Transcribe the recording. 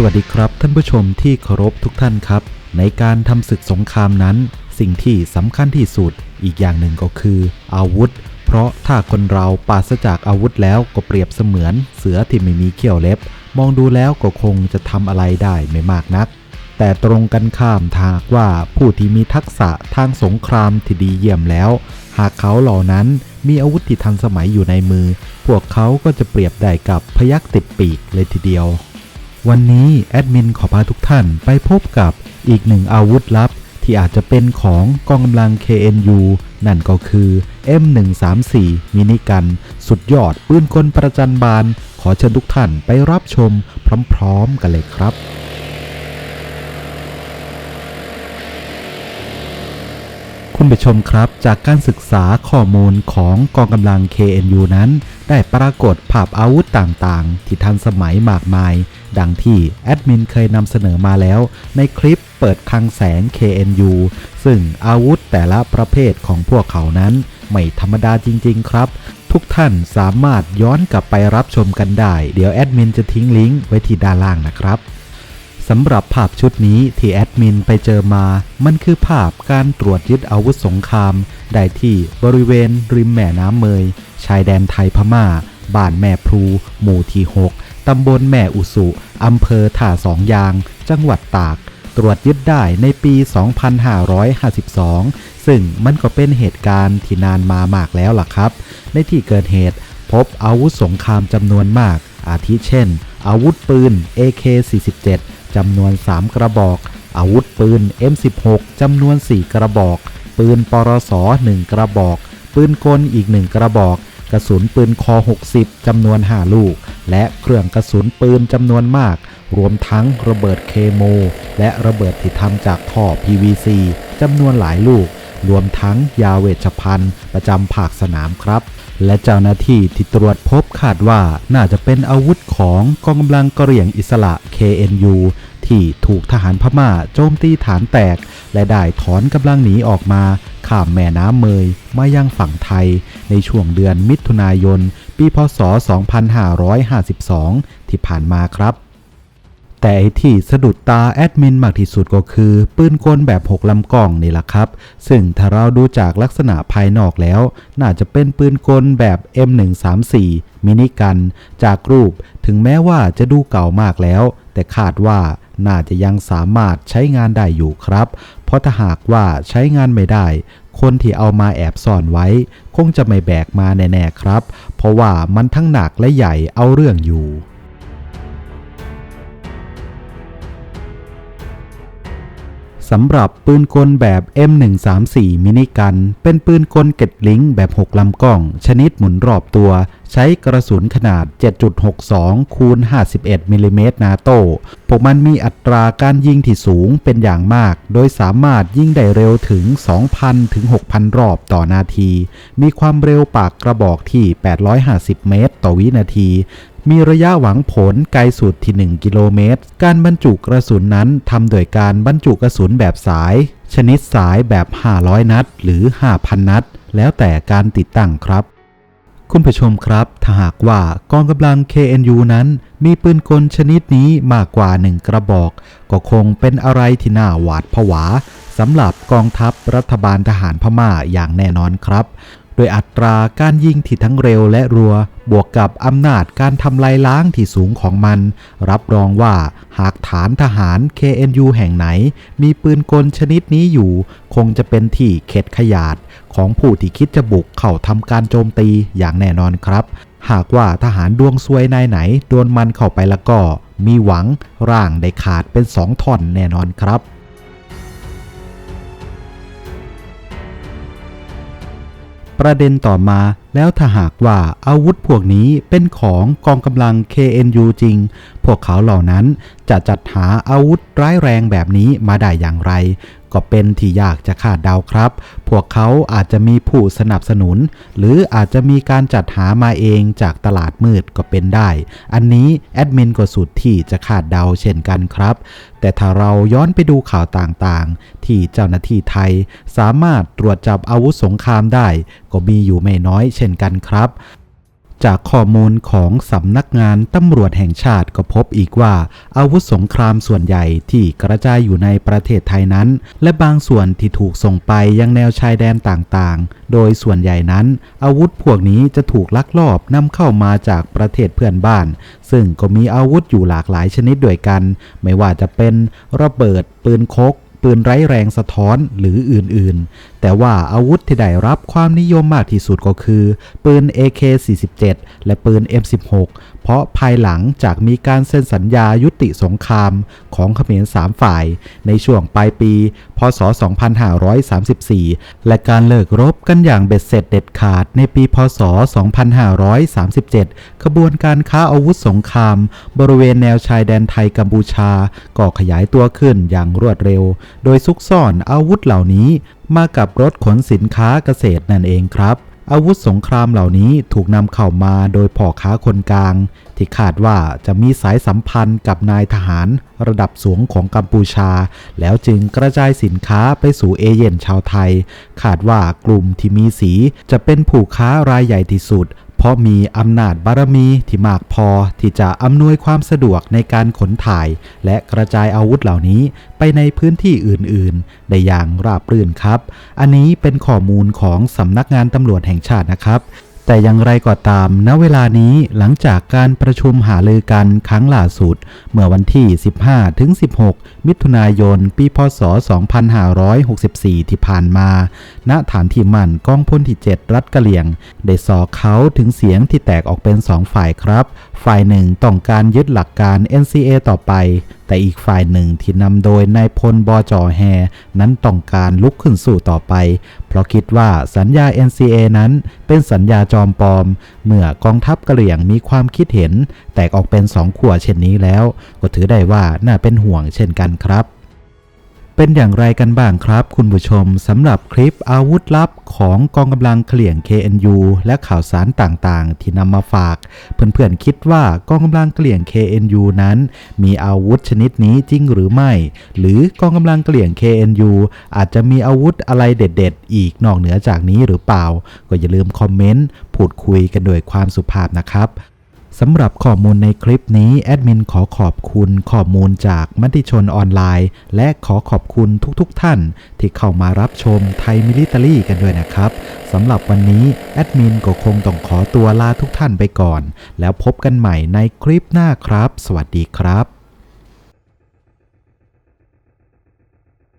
สวัสดีครับท่านผู้ชมที่เคารพทุกท่านครับ ในการทำศึกสงครามนั้น สิ่งที่สำคัญที่สุดอีกอย่างหนึ่งก็คือ อาวุธ เพราะถ้าคนเราปราศจากอาวุธแล้วก็เปรียบเสมือน เสือที่ไม่มีเขี้ยวเล็บ มองดูแล้วก็คงจะทำอะไรได้ไม่มากนัก แต่ตรงกันข้ามถ้าหากว่าผู้ที่มีทักษะทางสงครามที่ดีเยี่ยมแล้ว หากเขาเหล่านั้นมีอาวุธที่ทันสมัยอยู่ในมือ พวกเขาก็จะเปรียบได้กับพยักติดปีกเลยทีเดียว วันนี้แอดมินขอพาทุกท่านไปพบกับอีกหนึ่งอาวุธลับ ที่อาจจะเป็นของกองกำลัง KNU นั่นก็คือ M134 มินิกัน สุดยอดปืนกลประจันบาน ขอเชิญทุกท่านไปรับชมพร้อมๆกันเลยครับคุณผู้ชมครับจากการศึกษาข้อมูลของกองกำลัง KNU นั้น ได้ปรากฏภาพอาวุธต่างๆ ที่ทันสมัยมากมาย ดังที่แอดมินเคยนำเสนอมาแล้ว ในคลิปเปิดคลังแสง KNU ซึ่งอาวุธแต่ละประเภทของพวกเขานั้น ไม่ธรรมดาจริง ๆ ครับ ทุกท่านสามารถย้อนกลับไปรับชมกันได้ เดี๋ยวแอดมินจะทิ้งลิงก์ไว้ที่ด้านล่างนะครับสำหรับภาพชุดนี้ที่แอดมินไปเจอมา มันคือภาพการตรวจยึดอาวุธสงครามได้ที่บริเวณริมแม่น้ำเมย ชายแดนไทยพม่า บ้านแม่พลู หมู่ที่ 6 ตำบลแม่อุสุอำเภอท่าสองยาง จังหวัดตาก ตรวจยึดได้ในปี 2552 ซึ่งมันก็เป็นเหตุการณ์ที่นานมามากแล้วล่ะครับ ในที่เกิดเหตุพบอาวุธสงครามจำนวนมาก อาทิเช่น อาวุธปืน AK-47 จำนวน 3 กระบอก อาวุธปืน M16 จำนวน 4 กระบอก ปืนปรส1กระบอก ปืนกลอีก 1 กระบอก กระสุนปืนคอ 60 จำนวน 5 ลูก และเครื่องกระสุนปืนจำนวนมาก รวมทั้งระเบิดเคโม และระเบิดที่ทำจากท่อ PVC จำนวนหลายลูก รวมทั้งยาเวชภัณฑ์ประจำภาคสนามครับ และเจ้าหน้าที่ที่ตรวจพบคาดว่าน่าจะเป็นอาวุธของกองกำลังกะเหรี่ยงอิสระ KNU ที่ถูกทหารพม่าโจมตีฐานแตก และได้ถอนกำลังหนีออกมาข้ามแม่น้ำเมยมายังฝั่งไทย ในช่วงเดือนมิถุนายน ปีพศ 2552 ที่ผ่านมาครับ แต่ไอที่สะดุดตาแอดมินมากที่สุดก็คือ ปืนกลแบบ6ลำกล้องนี่แหละครับ ซึ่งถ้าเราดูจากลักษณะภายนอกแล้ว น่าจะเป็นปืนกลแบบ M134 มินิกัน จากรูปถึงแม้ว่าจะดูเก่ามากแล้ว แต่คาดว่าน่าจะยังสามารถใช้งานได้อยู่ครับ เพราะถ้าหากว่าใช้งานไม่ได้ คนที่เอามาแอบซ่อนไว้ คงจะไม่แบกมาแน่ๆครับ เพราะว่ามันทั้งหนักและใหญ่เอาเรื่องอยู่สำหรับปืนกลแบบ M134 มินิกัน เป็นปืนกลเก็ดลิงก์แบบ 6 ลำกล้อง ชนิดหมุนรอบตัว ใช้กระสุนขนาด 7.62 คูณ 51 มิลลิเมตรนาโต้พวกมันมีอัตราการยิงที่สูงเป็นอย่างมาก โดยสามารถยิงได้เร็วถึง 2,000 ถึง 6,000 รอบต่อนาที มีความเร็วปากกระบอกที่ 850 เมตร ต่อวินาที มีระยะหวังผลไกลสุดที่ 1 กิโลเมตร การบรรจุกระสุนนั้นทำโดยการบรรจุกระสุนแบบสาย ชนิดสายแบบ 500 นัด หรือ 5,000 นัด แล้วแต่การติดตั้งครับ คุณผู้ชมครับ ถ้าหากว่ากองกำลัง KNU นั้น มีปืนกลชนิดนี้มากกว่าหนึ่งกระบอก ก็คงเป็นอะไรที่น่าหวาดผวาสำหรับกองทัพรัฐบาลทหารพม่าอย่างแน่นอนครับ โดยอัตราการยิงที่ทั้งเร็วและรัว บวกกับอำนาจการทำลายล้างที่สูงของมัน รับรองว่าหากฐานทหาร KNU แห่งไหน มีปืนกลชนิดนี้อยู่ คงจะเป็นที่เข็ดขยาดของผู้ที่คิดจะบุกเข้าทำการโจมตีอย่างแน่นอนครับ หากว่าทหารดวงซวยนายไหนโดนมันเข้าไปแล้วก็ มีหวังร่างได้ขาดเป็นสองท่อนแน่นอนครับ ประเด็นต่อมาแล้วถ้าหากว่าอาวุธพวกนี้เป็นของกองกำลัง KNU จริง พวกเขาเหล่านั้นจะจัดหาอาวุธร้ายแรงแบบนี้มาได้อย่างไร ก็เป็นที่ยากจะคาดเดาครับ พวกเขาอาจจะมีผู้สนับสนุน หรืออาจจะมีการจัดหามาเองจากตลาดมืดก็เป็นได้ อันนี้แอดมินก็สุดที่จะคาดเดาเช่นกันครับ แต่ถ้าเราย้อนไปดูข่าวต่างๆ ที่เจ้าหน้าที่ไทย สามารถตรวจจับอาวุธสงครามได้ ก็มีอยู่ไม่น้อยเช่นกันครับ จากข้อมูลของสำนักงานตำรวจแห่งชาติก็พบอีกว่า อาวุธสงครามส่วนใหญ่ที่กระจายอยู่ในประเทศไทยนั้น และบางส่วนที่ถูกส่งไปยังแนวชายแดนต่างๆ โดยส่วนใหญ่นั้น อาวุธพวกนี้จะถูกลักลอบนำเข้ามาจากประเทศเพื่อนบ้าน ซึ่งก็มีอาวุธอยู่หลากหลายชนิดด้วยกัน ไม่ว่าจะเป็นระเบิดปืนคก ปืนไร้แรงสะท้อนหรืออื่นๆ แต่ว่าอาวุธที่ได้รับความนิยมมากที่สุดก็คือ ปืน AK-47 และปืน M16 เพราะภายหลังจากมีการเซ็นสัญญายุติสงครามของเขมร3ฝ่าย ในช่วงปลายปี พศ 2534 และการเลิกรบกันอย่างเบ็ดเสร็จเด็ดขาดในปี พศ 2537 ขบวนการค้าอาวุธสงคราม บริเวณแนวชายแดนไทยกัมพูชา ก็ขยายตัวขึ้นอย่างรวดเร็วโดยซุกซ่อนอาวุธเหล่านี้มากับรถขนสินค้าเกษตรนั่นเองครับ อาวุธสงครามเหล่านี้ถูกนำเข้ามาโดยพ่อค้าคนกลาง ที่คาดว่าจะมีสายสัมพันธ์กับนายทหารระดับสูงของกัมพูชา แล้วจึงกระจายสินค้าไปสู่เอเย่นชาวไทย คาดว่ากลุ่มที่มีสีจะเป็นผู้ค้ารายใหญ่ที่สุด เพราะมีอำนาจบารมีที่มากพอที่จะอำนวยความสะดวกในการขนถ่าย และกระจายอาวุธเหล่านี้ไปในพื้นที่อื่นๆ ได้อย่างราบรื่นครับ อันนี้เป็นข้อมูลของสำนักงานตำรวจแห่งชาตินะครับ แต่อย่างไรก็ตาม ณ เวลานี้หลังจากการประชุมหารือกันครั้งล่าสุด เมื่อวันที่ 15 ถึง 16 มิถุนายน ปี พศ 2564 ที่ผ่านมา ณ ฐานที่มั่นกองพลที่ 7 รัฐกะเหลี่ยง ได้สอเขาถึงเสียงที่แตกออกเป็นสองฝ่ายครับ ฝ่ายหนึ่งต้องการยึดหลักการ NCA ต่อไป แต่อีกฝ่ายหนึ่งที่นำโดยนายพลบอจอแฮนั้นต้องการลุกขึ้นสู่ต่อไป เพราะคิดว่าสัญญา NCA นั้นเป็นสัญญาจอมปลอม เมื่อกองทัพกะเหรี่ยงมีความคิดเห็น แตกออกเป็นสองขั้วเช่นนี้แล้ว ก็ถือได้ว่าน่าเป็นห่วงเช่นกันครับ เป็นอย่างไรกันบ้างครับ คุณผู้ชมสำหรับคลิปอาวุธลับของกองกำลังเขลี่ยง KNU และข่าวสารต่างๆ ที่นำมาฝาก เพื่อนๆคิดว่ากองกำลังเขลี่ยง KNU นั้น มีอาวุธชนิดนี้จริงหรือไม่ หรือกองกำลังเขลี่ยง KNU อาจจะมีอาวุธอะไรเด็ด ๆ อีกนอกเหนือจากนี้หรือเปล่า ก็อย่าลืมคอมเมนต์พูดคุยกันโดยความสุภาพนะครับ สำหรับข้อมูลในคลิปนี้แอดมินขอขอบคุณข้อมูลจากมติชนออนไลน์ และขอขอบคุณทุกๆทท่าน ที่เข้ามารับชมไทยมิลิตารี่กันด้วยนะครับสำหรับวันนี้แอดมินก็คงต้องขอตัวลาทุกท่านไปก่อน แล้วพบกันใหม่ในคลิปหน้าครับ สวัสดีครับ